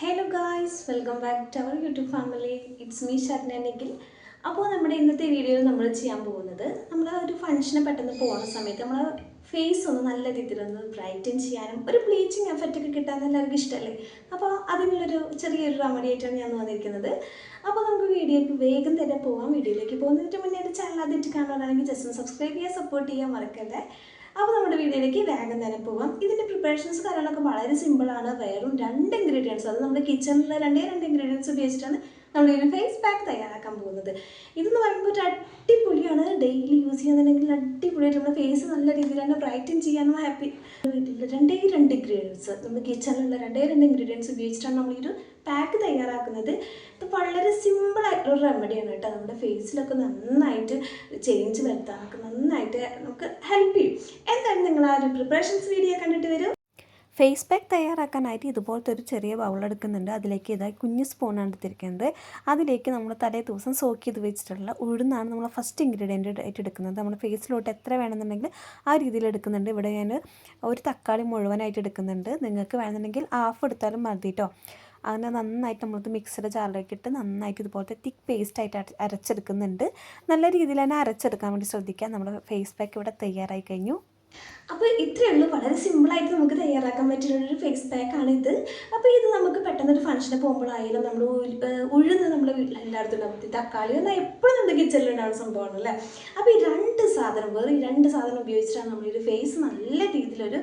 Hello guys welcome back to our YouTube family it's me Sharna Nikhil അപ്പോൾ നമ്മുടെ ഇന്നത്തെ വീഡിയോയിൽ നമ്മൾ ചെയ്യാൻ പോകുന്നത് നമ്മൾ ഒരു ഫംഗ്ഷന് പെട്ടെന്ന് പോകുന്ന സമയത്ത് നമ്മൾ ഫേസ് ഒന്ന് നല്ല രീതിയിലൊന്ന് ബ്രൈറ്റൻ ചെയ്യാനും ഒരു ബ്ലീച്ചിങ് എഫക്റ്റ് ഒക്കെ കിട്ടാൻ എല്ലാവർക്കും ഇഷ്ടമല്ലേ അപ്പോൾ അതിനുള്ളൊരു ചെറിയൊരു റെമഡി ആയിട്ടാണ് ഞാൻ വന്നിരിക്കുന്നത്. അപ്പോൾ നമുക്ക് വീഡിയോയ്ക്ക് വേഗം തന്നെ പോകാം വീഡിയോയിലേക്ക് പോകുന്നതിന് മുന്നേ എന്റെ ചാനൽ ആദ്യമായിട്ട് കാണുവാനാണെങ്കിൽ ജസ്റ്റ് സബ്സ്ക്രൈബ് ചെയ്യാൻ സപ്പോർട്ട് ചെയ്യാൻ മറക്കല്ലേ? അപ്പോൾ നമ്മുടെ വീഡിയോയിലേക്ക് വേഗം തന്നെ പോവാം. ഇതിന്റെ പ്രിപ്പറേഷൻസ് കാര്യങ്ങളൊക്കെ വളരെ സിമ്പിളാണ് വെറും രണ്ട് ഇൻഗ്രീഡിയൻസ് അത് നമ്മുടെ കിച്ചണിലെ രണ്ടേ രണ്ട് ഇൻഗ്രീഡിയൻസ് ഉപയോഗിച്ചിട്ടാണ് ഒരു ഫേസ് പാക്ക് തയ്യാറാക്കാൻ പോകുന്നത്. ഇതെന്ന് പറയുമ്പോൾ ഒരു അടിപൊളിയാണ്. ഡെയിലി യൂസ് ചെയ്യുന്നുണ്ടെങ്കിൽ അടിപൊളിയായിട്ട് നമ്മുടെ ഫേസ് നല്ല രീതിയിൽ തന്നെ ബ്രൈറ്റൻ ചെയ്യാനും ഹാപ്പി രണ്ടേ രണ്ട് ഇൻഗ്രീഡിയൻസ് നമ്മുടെ കിച്ചണിലുള്ള രണ്ടേ രണ്ട് ഇൻഗ്രീഡിയൻസ് ഉപയോഗിച്ചിട്ടാണ് നമ്മൾ ഈ ഒരു പാക്ക് തയ്യാറാക്കുന്നത്. ഇത് വളരെ സിമ്പിൾ ആയിട്ടുള്ള റെമഡിയാണ് കേട്ടോ. നമ്മുടെ ഫേസിലൊക്കെ നന്നായിട്ട് ചേഞ്ച് വരുത്താനൊക്കെ നന്നായിട്ട് നമുക്ക് ഹെൽപ്പ് ചെയ്യും. എന്തായാലും നിങ്ങൾ ആ ഒരു പ്രിപ്പറേഷൻസ് വീഡിയോ കണ്ടിട്ട് വരും. ഫേസ് പാക്ക് തയ്യാറാക്കാനായിട്ട് ഇതുപോലത്തെ ഒരു ചെറിയ ബൗൾ എടുക്കുന്നുണ്ട്. അതിലേക്ക് ഇതായി കുഞ്ഞ് സ്പൂണാണ് എടുത്തിരിക്കുന്നത്. അതിലേക്ക് നമ്മൾ തലേ ദിവസം സോക്ക് ചെയ്ത് വെച്ചിട്ടുള്ള ഉഴുന്നാണ് നമ്മൾ ഫസ്റ്റ് ഇൻഗ്രീഡിയന്റ് ആയിട്ട് എടുക്കുന്നത് നമ്മുടെ ഫേസിലോട്ട് എത്ര വേണമെന്നുണ്ടെങ്കിൽ ആ രീതിയിൽ എടുക്കുന്നുണ്ട്. ഇവിടെ ഞാൻ ഒരു തക്കാളി മുഴുവനായിട്ട് എടുക്കുന്നുണ്ട്. നിങ്ങൾക്ക് വേണമെന്നുണ്ടെങ്കിൽ ഹാഫ് എടുത്താലും മതി കേട്ടോ അങ്ങനെ നന്നായിട്ട് നമ്മളിത് മിക്സഡ് ജാറിലേക്ക് ഇട്ട് നന്നായിട്ട് ഇതുപോലത്തെ തിക്ക് പേസ്റ്റ് ആയിട്ട് അര- അരച്ചെടുക്കുന്നുണ്ട്. നല്ല രീതിയിൽ തന്നെ അരച്ചെടുക്കാൻ വേണ്ടി ശ്രദ്ധിക്കുക നമ്മുടെ ഫേസ് പാക്ക് ഇവിടെ തയ്യാറായി കഴിഞ്ഞു. അപ്പോൾ ഇത്രയേ ഉള്ളൂ. വളരെ സിമ്പിളായിട്ട് നമുക്ക് തയ്യാറാക്കാൻ പറ്റുന്ന ഒരു ഫേസ് പാക്കാണ് ഇത്. അപ്പോൾ ഇത് നമുക്ക് പെട്ടെന്ന് ഒരു ഫംഗ്ഷന് പോകുമ്പോഴായാലും നമ്മൾ ഉഴുന്ന് നമ്മുടെ വീട്ടിൽ എല്ലായിടത്തും ഉണ്ടാവും. തക്കാളി എന്നാൽ എപ്പോഴും നമ്മുടെ കിച്ചണിൽ ഉണ്ടാകുന്ന സംഭവമാണ് അല്ലേ? അപ്പോൾ ഈ രണ്ട് സാധനം വേറെ ഈ രണ്ട് സാധനം ഉപയോഗിച്ചിട്ടാണ് നമ്മൾ ഒരു ഫേസ് നല്ല രീതിയിലൊരു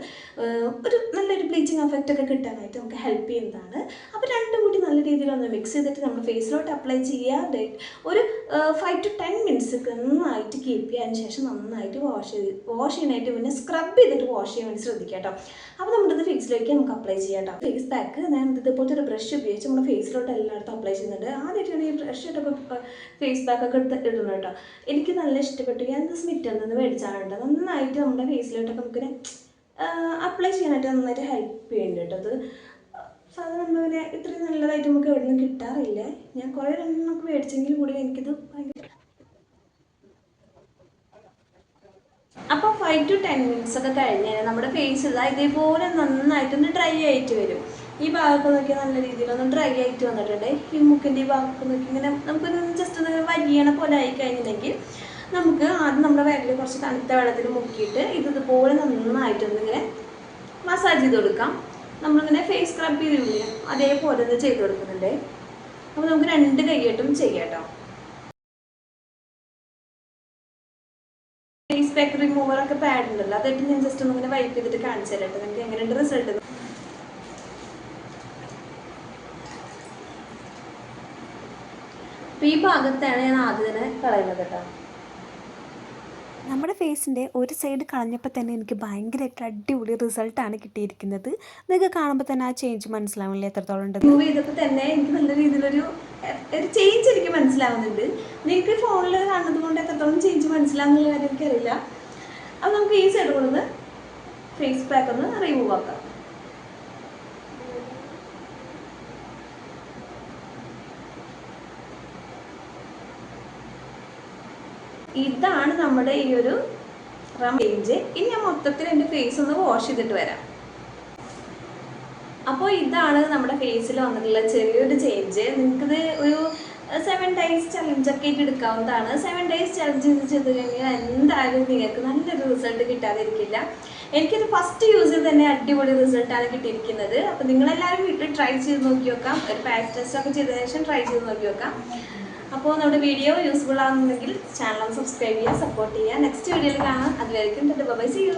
ഒരു നല്ലൊരു ബ്ലീച്ചിങ് എഫക്റ്റ് ഒക്കെ കിട്ടാനായിട്ട് നമുക്ക് ഹെൽപ്പ് ചെയ്യുന്നതാണ്. അപ്പോൾ രണ്ടും കൂടി നല്ല രീതിയിൽ ഒന്ന് മിക്സ് ചെയ്തിട്ട് നമ്മൾ ഫേസിലോട്ട് അപ്ലൈ ചെയ്യാതെ ഒരു ഫൈവ് ടു ടെൻ മിനിറ്റ്സ് നന്നായിട്ട് കീപ്പ് ചെയ്യാൻ ശേഷം നന്നായിട്ട് വാഷ് ചെയ്ത് വാഷ് ചെയ്യാനായിട്ട് പിന്നെ സ്ക്രബ് ചെയ്തിട്ട് വാഷ് ചെയ്യാൻ വേണ്ടി ശ്രദ്ധിക്കുക കേട്ടോ അപ്പോൾ നമ്മളിത് ഫേസിലേക്ക് നമുക്ക് അപ്ലൈ ചെയ്യാം കേട്ടോ ഫേസ് പാക്ക് ഞാൻ ഇതുപോലത്തെ ഒരു ബ്രഷ് ഉപയോഗിച്ച് നമ്മുടെ ഫേസിലോട്ട് എല്ലായിടത്തും അപ്ലൈ ചെയ്യുന്നുണ്ട്. ആദ്യമായിട്ടാണ് ഈ ബ്രഷ് ഇട്ടൊക്കെ ഫേസ് പാക്ക് ഒക്കെ എടുത്ത് ഇടുന്നത് കേട്ടോ. എനിക്ക് നല്ല ഇഷ്ടപ്പെട്ടു. ഞാൻ സ്മിറ്റിൽ നിന്ന് മേടിച്ചാണ് കേട്ടോ നന്നായിട്ട് നമ്മുടെ ഫേസിലോട്ടൊക്കെ നമുക്ക് അപ്ലൈ ചെയ്യാനായിട്ട് നന്നായിട്ട് ഹെൽപ്പ് ചെയ്യുന്നുണ്ട് കേട്ടോ അത് സാധാരണ നമ്മളിങ്ങനെ ഇത്രയും നല്ലതായിട്ട് നമുക്ക് എവിടെ നിന്ന് കിട്ടാറില്ല. ഞാൻ കുറേ രണ്ടെണ്ണം നമുക്ക് മേടിച്ചെങ്കിൽ കൂടി എനിക്കിത് ഭയങ്കര അപ്പോൾ ഫൈവ് ടു ടെൻ മിനിറ്റ്സ് ഒക്കെ കഴിഞ്ഞ് കഴിഞ്ഞാൽ നമ്മുടെ ഫേസ് ഇതാ ഇതേപോലെ നന്നായിട്ടൊന്ന് ഡ്രൈ ആയിട്ട് വരും. ഈ ഭാഗമൊക്കെ നോക്കി നല്ല രീതിയിലൊന്ന് ഡ്രൈ ആയിട്ട് വന്നിട്ടുണ്ട്. ഈ മുക്കിന്റെ ഈ ഭാഗമൊക്കെ നോക്കി ഇങ്ങനെ നമുക്കൊന്ന് ജസ്റ്റ് ഒന്ന് വലിയണ പോലെ ആയി കഴിഞ്ഞിട്ടുണ്ടെങ്കിൽ നമുക്ക് ആദ്യം നമ്മുടെ വിരലിൽ കുറച്ച് തണുത്ത വെള്ളത്തിൽ മുക്കിയിട്ട് ഇത് ഇതുപോലെ നന്നായിട്ടൊന്ന് ഇങ്ങനെ മസാജ് ചെയ്ത് കൊടുക്കാം. നമ്മളിങ്ങനെ ഫേസ് സ്ക്രബ് ചെയ്തില്ലേ അതേപോലെ ഒന്ന് ചെയ്ത് കൊടുക്കുന്നുണ്ട്. അപ്പോൾ നമുക്ക് രണ്ട് കൈയ്യായിട്ടും ചെയ്യാം കേട്ടോ. ഫേസ് പാക്ക് റിമൂവർ ഒക്കെ പാഡ് ഉണ്ടല്ലോ. അതായിട്ട് ഞാൻ ജസ്റ്റ് ഒന്ന് ഇങ്ങനെ വൈപ്പ് ചെയ്തിട്ട് കാണിച്ചു തരാം നിങ്ങൾക്ക് എങ്ങനെയുണ്ട് റിസൾട്ട് അപ്പോൾ ഈ ഭാഗത്താണ് ഞാൻ ആദ്യം തന്നെ കളയുന്നത് കേട്ടോ. നമ്മുടെ ഫേസിന്റെ ഒരു സൈഡ് കളഞ്ഞപ്പോൾ തന്നെ എനിക്ക് ഭയങ്കരമായിട്ട് അടിപൊളി റിസൾട്ടാണ് കിട്ടിയിരിക്കുന്നത്. നിങ്ങൾക്ക് കാണുമ്പോൾ തന്നെ ആ ചേഞ്ച് മനസ്സിലാവില്ലേ എത്രത്തോളം ഉണ്ട് മൂവ് ചെയ്തപ്പോൾ തന്നെ എനിക്ക് നല്ല രീതിയിലൊരു ഒരു ചേഞ്ച് എനിക്ക് മനസ്സിലാവുന്നുണ്ട്. നിങ്ങൾക്ക് ഫോണിൽ കാണുന്നത് കൊണ്ട് എത്രത്തോളം ചേഞ്ച് മനസ്സിലാവുന്നുള്ള കാര്യം എനിക്കറിയില്ല. അപ്പോൾ നമുക്ക് ഈ സൈഡ് കൊണ്ടൊന്ന് ഫേസ് പാക്ക് ഒന്ന് റിമൂവ് ആക്കാം. ഇതാണ് നമ്മുടെ ഈ ഒരു റേഞ്ച് ഇനി ഞാൻ മൊത്തത്തിൽ എന്റെ ഫേസ് ഒന്ന് വാഷ് ചെയ്തിട്ട് വരാം. അപ്പോൾ ഇതാണ് നമ്മുടെ ഫേസിൽ വന്നിട്ടുള്ള ചെറിയൊരു ചേഞ്ച് നിങ്ങൾക്കിത് ഒരു സെവൻ ഡേയ്സ് ചലഞ്ച് ഒക്കെ ആയിട്ട് എടുക്കാവുന്നതാണ്. സെവൻ ഡേയ്സ് ചലഞ്ച് ചെയ്ത് ചെയ്ത് കഴിഞ്ഞാൽ എന്തായാലും നിങ്ങൾക്ക് നല്ലൊരു റിസൾട്ട് കിട്ടാതിരിക്കില്ല. എനിക്കിത് ഫസ്റ്റ് യൂസ് യൂസിൽ തന്നെ അടിപൊളി റിസൾട്ടാണ് കിട്ടിയിരിക്കുന്നത്. അപ്പോൾ നിങ്ങളെല്ലാവരും വീട്ടിൽ ട്രൈ ചെയ്ത് നോക്കി നോക്കാം ഒരു പാക്ക് ടെസ്റ്റ് ഒക്കെ ചെയ്ത ശേഷം ട്രൈ ചെയ്ത് നോക്കി നോക്കാം അപ്പോൾ നമ്മുടെ വീഡിയോ യൂസ്ഫുൾ ആകുന്നുണ്ടെങ്കിൽ ചാനൽ സബ്സ്ക്രൈബ് ചെയ്യുക സപ്പോർട്ട് ചെയ്യുക. നെക്സ്റ്റ് വീഡിയോയിൽ കാണാം. അതുവരെയും ബൈ സി യു